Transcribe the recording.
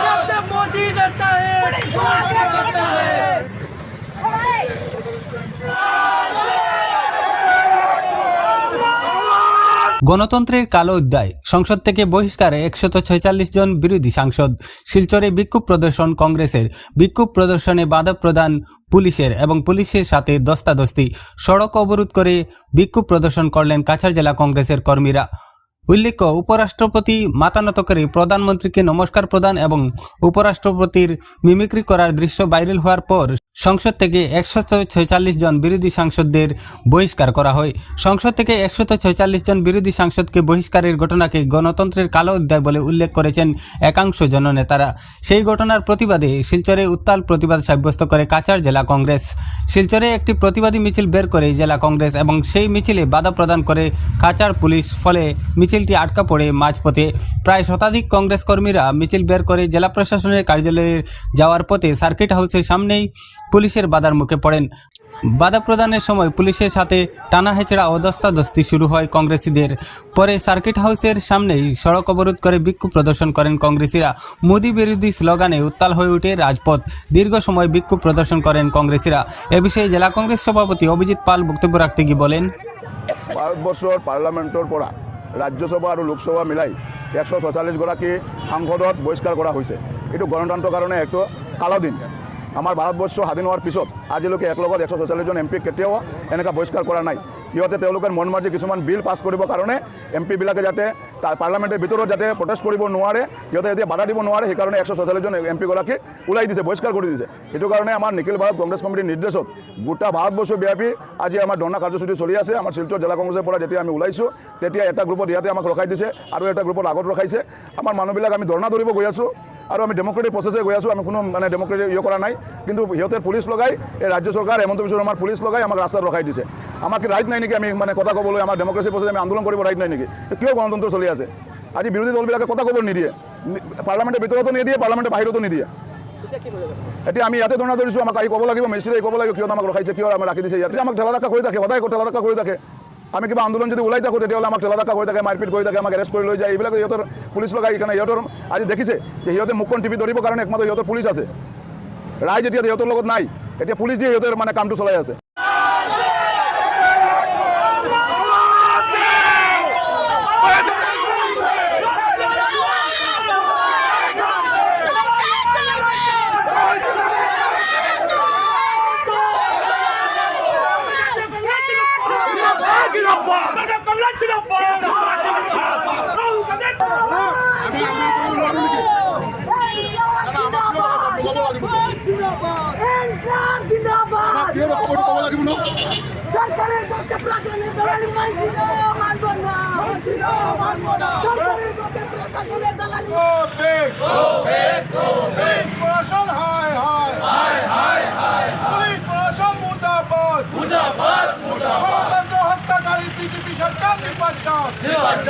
जब तक मोदी डरता है आगे बढ़ता है গণতন্ত্রের কালো অধ্যায় সংসদ থেকে বহিষ্কারে একশত ছয়চল্লিশ জন বিরোধী সাংসদ শিলচরে বিক্ষোভ প্রদর্শন কংগ্রেসের বিক্ষোভ প্রদর্শনে বাধা প্রদান পুলিশের এবং পুলিশের সাথে দস্তাদস্তি সড়ক অবরোধ করে বিক্ষোভ প্রদর্শন করলেন কাছাড় জেলা কংগ্রেসের কর্মীরা উল্লেখ্য, উপরাষ্ট্রপতি মাতানত করে প্রধানমন্ত্রীকে নমস্কার প্রদান এবং উপরাষ্ট্রপতির মিমিক্রি করার দৃশ্য ভাইরাল হওয়ার পর সংসদ থেকে একশত ছয়চল্লিশ জন বিরোধী সাংসদদের বহিষ্কার করা হয়। সংসদ থেকে একশত ছয়চল্লিশ জন বিরোধী সাংসদকে বহিষ্কারের ঘটনাকে গণতন্ত্রের কালো অধ্যায় বলে উল্লেখ করেছেন একাংশ জননেতারা। সেই ঘটনার প্রতিবাদে শিলচরে উত্তাল প্রতিবাদ সাব্যস্ত করে কাছাড় জেলা কংগ্রেস। শিলচরে একটি প্রতিবাদী মিছিল বের করে জেলা কংগ্রেস এবং সেই মিছিলে বাধা প্রদান করে কাছাড় পুলিশ। ফলে মিছিলটি আটকা পড়ে মাঝপথে। প্রায় শতাধিক কংগ্রেস কর্মীরা মিছিল বের করে জেলা প্রশাসনের কার্যালয়ে যাওয়ার পথে সার্কিট হাউসের সামনেই পুলিশের বাধার মুখে পড়েন। বাধা প্রদানের সময় পুলিশের সাথে টানা হেঁচড়া ও দস্তাদস্তি শুরু হয় কংগ্রেসীদের। পরে সার্কিট হাউসের সামনেই সড়ক অবরোধ করে বিক্ষোভ প্রদর্শন করেন কংগ্রেসীরা। মোদী বিরোধী স্লোগানে উত্তাল হয়ে ওঠে রাজপথ। দীর্ঘ সময় বিক্ষোভ প্রদর্শন করেন কংগ্রেসীরা। এ বিষয়ে জেলা কংগ্রেস সভাপতি অভিজিৎ পাল বক্তব্য রাখতে গিয়ে বলেন ভাৰতবৰ্ষৰ পাৰ্লামেণ্টৰ পৰা রাজ্যসভা আর লোকসভা মিলাই একশ ছয়চল্লিছগৰাকী সাংসদত বহিষ্কাৰ কৰা হৈছে। এইটো গণতন্ত্ৰৰ কাৰণে এইটো কালো দিন। আমাৰ ভাৰতবৰ্ষ স্বাধীন হোৱাৰ পিছত আজিলৈকে একলগত একশ ছয়চল্লিছজন এম পি কেতিয়াও এনেকুৱা বহিষ্কাৰ কৰা নাই। সিহঁতে তেওঁলোকৰ মন মাৰ্জি কিছুমান বিল পাছ কৰিবৰ কাৰণে এম পিবিলাকে যাতে তাৰ পাৰ্লামেণ্টৰ ভিতৰত যাতে প্ৰটেষ্ট কৰিব নোৱাৰে, সিহঁতে এতিয়া বাধা দিব নোৱাৰে সেইকাৰণে একশ ছয়চল্লিছজন এম পিগৰাকীক ওলাই দিছে, বহিষ্কাৰ কৰি দিছে। সেইটো কাৰণে আমাৰ নিখিল ভাৰত কংগ্ৰেছ কমিটিৰ নিৰ্দেশত গোটা ভাৰতবৰ্ষব্যাপী আজি আমাৰ ধৰ্ণা কাৰ্যসূচী চলি আছে, আমাৰ শিলচৰ জিলা কংগ্ৰেছৰ পৰা যেতিয়া আমি ওলাইছোঁ, তেতিয়া এটা গ্ৰুপত ইয়াতে আমাক ৰখাই দিছে আৰু এটা গ্ৰুপত আগত ৰখাইছে। আমাৰ মানুহবিলাক আমি ধৰ্ণা ধৰিব গৈ আছোঁ আৰু আমি ডেমক্ৰেটিক প্ৰচেছে গৈ আছোঁ, আমি কোনো মানে ডেমক্ৰেটিক ইয়ে কৰা নাই। কিন্তু সিহঁতে পুলিচ লগাই, এই ৰাজ্য চৰকাৰ, হেমন্ত বিশ্ব শৰ্মাৰ পুলিচ লগাই আমাক ৰাস্তাত ৰখাই দিছে। আমাক ৰাইট নাই নেকি আমি মানে কথা ক'বলৈ, আমাৰ ডেমক্ৰেচি প্ৰচেছ, আমি আন্দোলন কৰিব ৰাইট নাই নেকি? কিয় গণতন্ত্ৰ চলি আছে? আজি বিৰোধী দলবিলাকে কথা ক'ব নিদিয়ে। পাৰ্লামেণ্টৰ ভিতৰতো নিদিয়ে পাৰ্লামেণ্টৰ বাহিৰতো নিদিয়ে। এতিয়া আমি ইয়াতে ধৰ্ণা ধৰিছোঁ, আমাক আহি ক'ব লাগিব মেজিষ্ট্ৰেটে ক'ব লাগিব কিয় আমাক ৰখাইছে কিয় আমাক ৰাখি দিছে ইয়াতে। আমাক ঠেলা ধাক্কা কৰি থাকে, সদায় ঠেলা ধাক্কা কৰি থাকে। আমি কিবা আন্দোলন যদি ওলাই থাকোঁ, তেতিয়াহ'লে আমাক ঠেলা ধাক্কা কৰি থাকে, মাৰপিট কৰি থাকে, আমাক এৰেষ্ট কৰি লৈ যায়। এইবিলাক সিহঁতৰ পুলিচ লগাই সেইকাৰণে সিহঁতৰ আজি দেখিছে যে সিহঁতে মুখখন টিপি ধৰিবৰ কাৰণে একমাত্ৰ সিহঁতৰ পুলিচ আছে। ৰাইজ এতিয়া সিহঁতৰ লগত নাই এতিয়া পুলিচ দিয়ে সিহঁতৰ মানে কামটো চলাই আছে। সরকারের পক্ষে প্রশাসনের দলালি মানছি না মানব না সরকারের পক্ষে প্রশাসনের দলালি New York,